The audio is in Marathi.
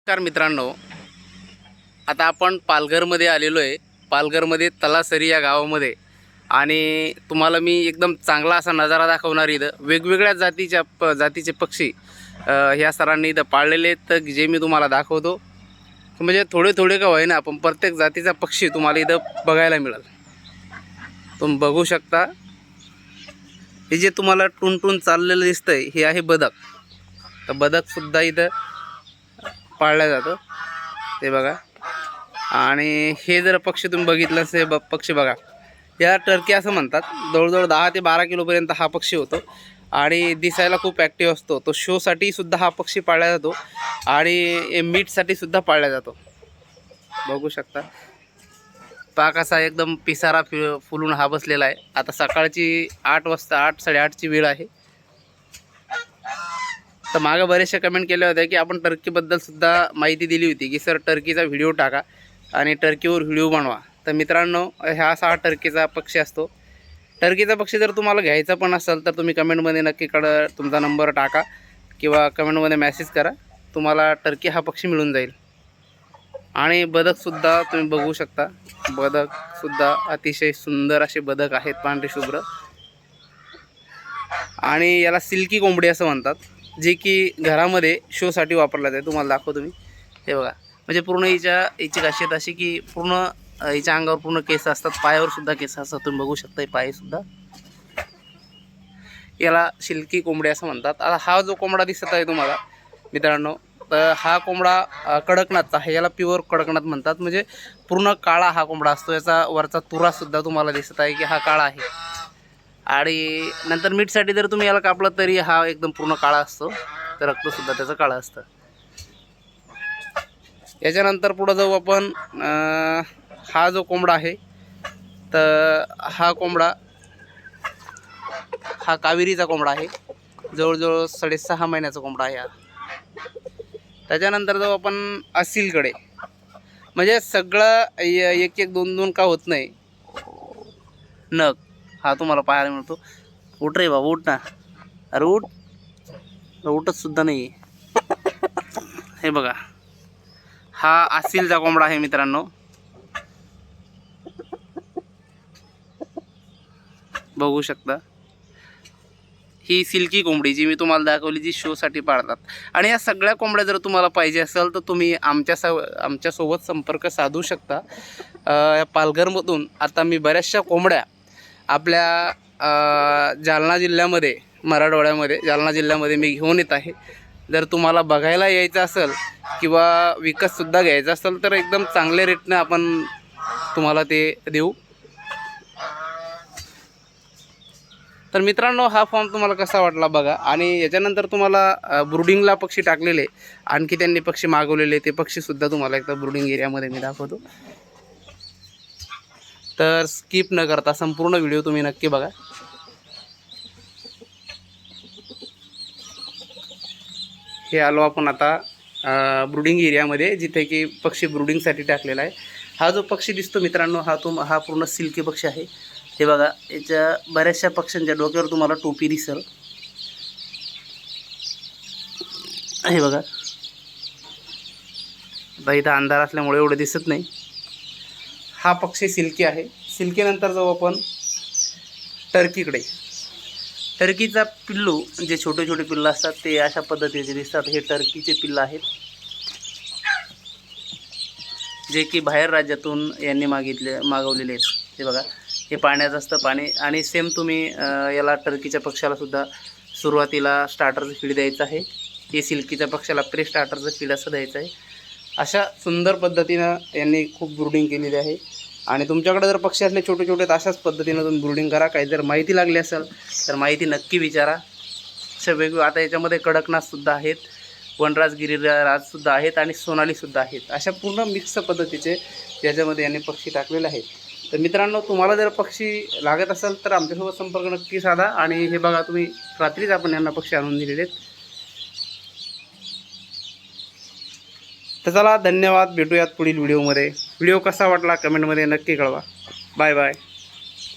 नमस्कार मित्रांनो. आता आपण पालघरमध्ये आलेलो आहे पालघरमध्ये तलासरी या गावामध्ये. आणि तुम्हाला मी एकदम चांगला असा नजारा दाखवणार इथं. वेगवेगळ्या जातीच्या प जातीचे पक्षी ह्या सरांनी इथं पाळलेले आहेत. तर जे मी तुम्हाला दाखवतो म्हणजे थोडे थोडे का होईना पण प्रत्येक जातीचा पक्षी तुम्हाला इथं बघायला मिळेल. तुम्ही बघू शकता. हे जे तुम्हाला टुनटुन चाललेलं दिसतंय हे आहे बदक. तर बदकसुद्धा इथं पाळला जातो. ते बघा. आणि हे जर पक्षी तुम्ही बघितलं असेल ब पक्षी बघा. या टर्की असं म्हणतात. जवळजवळ दहा ते बारा किलोपर्यंत हा पक्षी होतो. आणि दिसायला खूप ॲक्टिव्ह असतो. तो शोसाठी सुद्धा हा पक्षी पाळला जातो. आणि हे मीटसाठी सुद्धा पाळला जातो. बघू शकता. पाक असा एकदम पिसारा फि फुलून हा बसलेला आहे. आता सकाळची आठ वाजता आठ साडेआठची वेळ आहे. तर मागं बरेचशा कमेंट केल्या होत्या की आपण टर्कीबद्दल सुद्धा माहिती दिली होती की सर टर्कीचा व्हिडिओ टाका आणि टर्कीवर व्हिडिओ बनवा. तर मित्रांनो ह्या असा हा टर्कीचा पक्षी असतो. टर्कीचा पक्षी जर तुम्हाला घ्यायचा पण असेल तर तुम्ही कमेंटमध्ये नक्की कड तुमचा नंबर टाका किंवा कमेंटमध्ये मेसेज करा. तुम्हाला टर्की हा पक्षी मिळून जाईल. आणि बदकसुद्धा तुम्ही बघू शकता. बदकसुद्धा अतिशय सुंदर असे बदक आहेत पांढरे शुभ्र. आणि याला सिल्की कोंबडी असं म्हणतात. जे की घरामध्ये शोसाठी वापरला जाते. तुम्हाला दाखवतो मी. हे बघा. म्हणजे पूर्ण हिच्या हिची खासियत अशी की पूर्ण हिच्या अंगावर पूर्ण केस असतात. पायावर सुद्धा केस असतात. तुम्ही बघू शकता पायसुद्धा याला शिल्की कोंबडी असं म्हणतात. आता हा जो कोंबडा दिसत आहे तुम्हाला मित्रांनो तर हा कोंबडा कडकनाथचा आहे. याला प्युअर कडकनाथ म्हणतात. म्हणजे पूर्ण काळा हा कोंबडा असतो. याचा वरचा तुरासुद्धा तुम्हाला दिसत आहे की हा काळा आहे. आणि नंतर मीठसाठी जर तुम्ही याला कापलं तरी हा एकदम पूर्ण काळा असतो. तर रक्तसुद्धा त्याचं काळं असतं. याच्यानंतर पुढं जाऊ आपण हा जो कोंबडा आहे तर हा कोंबडा हा कावेरीचा कोंबडा आहे. जवळजवळ साडेसहा महिन्याचा कोंबडा आहे हा. त्याच्यानंतर जाऊ आपण असिलकडे. म्हणजे सगळं य- एक एक दोन दोन का होत नाही. नग. हा तुम्हाला पाहायला मिळतो. उठ रे बाबा उठ ना. अरे उठ. उठत सुद्धा नाही हे बघा. हा आसिलचा कोंबडा आहे मित्रांनो. बघू शकता. ही सिल्की कोंबडी जी मी तुम्हाला दाखवली जी शोसाठी पाळतात. आणि या सगळ्या कोंबड्या जर तुम्हाला पाहिजे असेल तर तुम्ही आमच्या स आमच्यासोबत संपर्क साधू शकता. या पालघरमधून आता मी बऱ्याचशा कोंबड्या आपल्या जालना जिल्ह्यामध्ये मराठवाड्यामध्ये जालना जिल्ह्यामध्ये मी घेऊन येत आहे. जर तुम्हाला बघायला यायचं असेल किंवा विकतसुद्धा घ्यायचं असेल तर एकदम चांगल्या रेटनं आपण तुम्हाला ते देऊ. तर मित्रांनो हा फॉर्म तुम्हाला कसा वाटला बघा. आणि याच्यानंतर तुम्हाला ब्रुडिंगला पक्षी टाकलेले. आणखी त्यांनी पक्षी मागवलेले ते पक्षीसुद्धा तुम्हाला एकदा ब्रुडिंग एरियामध्ये मी दाखवतो. तर स्किप न करता संपूर्ण व्हिडिओ तुम्ही नक्की बघा. हे आलो आपण आता ब्रुडिंग एरियामध्ये जिथे की पक्षी ब्रुडिंगसाठी टाकलेला आहे. हा जो पक्षी दिसतो मित्रांनो हा तुम हा पूर्ण सिल्की पक्षी आहे. हे बघा याच्या बऱ्याचशा पक्ष्यांच्या डोक्यावर तुम्हाला टोपी दिसेल. हे बघा. आता इथं अंधार असल्यामुळे एवढं दिसत नाही. हा पक्षी सिल्की आहे. सिल्कीनंतर जाऊ आपण टर्कीकडे. टर्कीचा पिल्लू जे छोटे छोटे पिल्लं असतात ते अशा पद्धतीचे दिसतात. हे टर्कीचे पिल्लं आहेत. जे की बाहेर राज्यातून यांनी मागितले मागवलेले आहेत. हे बघा हे पाण्याचं असतं पाणी. आणि सेम तुम्ही याला टर्कीच्या पक्षालासुद्धा सुरुवातीला स्टार्टरचं फीड द्यायचं आहे. हे सिल्कीच्या पक्षाला प्री स्टार्टरचं फीड असं द्यायचं आहे. अशा सुंदर पद्धतीनं यांनी खूप ब्रुडिंग केलेली आहे. आणि तुमच्याकडे जर पक्षी असले छोटे छोटे तर अशाच पद्धतीनं तुम्ही ब्रुडिंग करा. काही जर माहिती लागली असेल तर माहिती नक्की विचारा. अशा वेगवेगळ्या आता याच्यामध्ये कडकनाथसुद्धा आहेत वनराज गिरिराजसुद्धा आहेत आणि सोनालीसुद्धा आहेत. अशा पूर्ण मिक्स पद्धतीचे याच्यामध्ये यांनी पक्षी टाकलेले आहेत. तर मित्रांनो तुम्हाला जर पक्षी लागत असेल तर आमच्यासोबत संपर्क नक्की साधा. आणि हे बघा तुम्ही रात्रीच आपण यांना पक्षी आणून दिलेले आहेत. तर चला धन्यवाद. भेटूयात पुढील व्हिडिओमध्ये. व्हिडिओ कसा वाटला कमेंटमध्ये नक्की कळवा. Bye bye.